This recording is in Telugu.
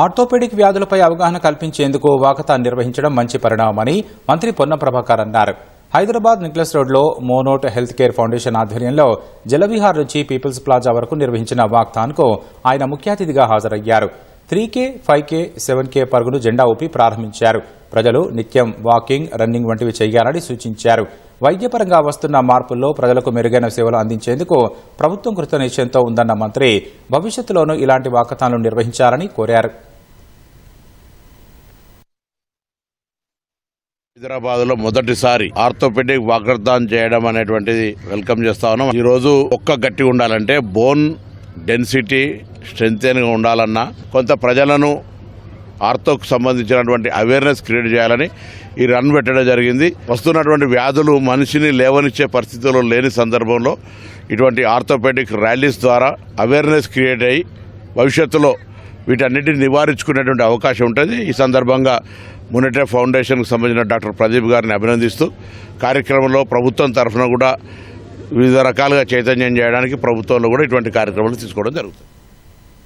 ఆర్థోపెడిక్ వ్యాధులపై అవగాహన కల్పించేందుకు వాకథాన్ నిర్వహించడం మంచి పరిణామమని మంత్రి పొన్నం ప్రభాకర్ అన్నారు. హైదరాబాద్ నిక్లెస్ రోడ్లో మోనోట్ హెల్త్ కేర్ ఫౌండేషన్ ఆధ్వర్యంలో జలవిహార్ నుంచి పీపుల్స్ ప్లాజా వరకు నిర్వహించిన వాక్థాన్కు ఆయన ముఖ్య అతిథిగా హాజరయ్యారు. Three K five K seven K పరుగులు జెండా ఊపి ప్రారంభించారు. ప్రజలు నిత్యం వాకింగ్ రన్నింగ్ వంటివి చేయాలని సూచించారు. వైద్యపరంగా వస్తున్న మార్పుల్లో ప్రజలకు మెరుగైన సేవలు అందించేందుకు ప్రభుత్వం కృతనిశ్చయంతో ఉందన్న మంత్రి భవిష్యత్తులోనూ ఇలాంటి వాకథాన్లు నిర్వహించాలని కోరారు. హైదరాబాద్లో మొదటిసారి ఆర్థోపెడిక్ వాకర్దాన్ చేయడం అనేటువంటిది వెల్కమ్ చేస్తా ఉన్నాం. ఈ రోజు ఒక్క గట్టి ఉండాలంటే బోన్ డెన్సిటీ స్ట్రెంత్ ఉండాలన్నా కొంత ప్రజలను ఆర్థోకు సంబంధించినటువంటి అవేర్నెస్ క్రియేట్ చేయాలని ఈ రన్ పెట్టడం జరిగింది. వస్తున్నటువంటి వ్యాధులు మనిషిని లేవనిచ్చే పరిస్థితుల్లో లేని సందర్భంలో ఇటువంటి ఆర్థోపెడిక్ ర్యాలీస్ ద్వారా అవేర్నెస్ క్రియేట్ అయ్యి భవిష్యత్తులో వీటన్నిటిని నివారించుకునేటువంటి అవకాశం ఉంటుంది. ఈ సందర్భంగా మునిటే ఫౌండేషన్కు సంబంధించిన డాక్టర్ ప్రదీప్ గారిని అభినందిస్తూ కార్యక్రమంలో ప్రభుత్వం తరఫున కూడా వివిధ రకాలుగా చైతన్యం చేయడానికి ప్రభుత్వంలో కూడా ఇటువంటి కార్యక్రమాలు తీసుకోవడం జరుగుతుంది.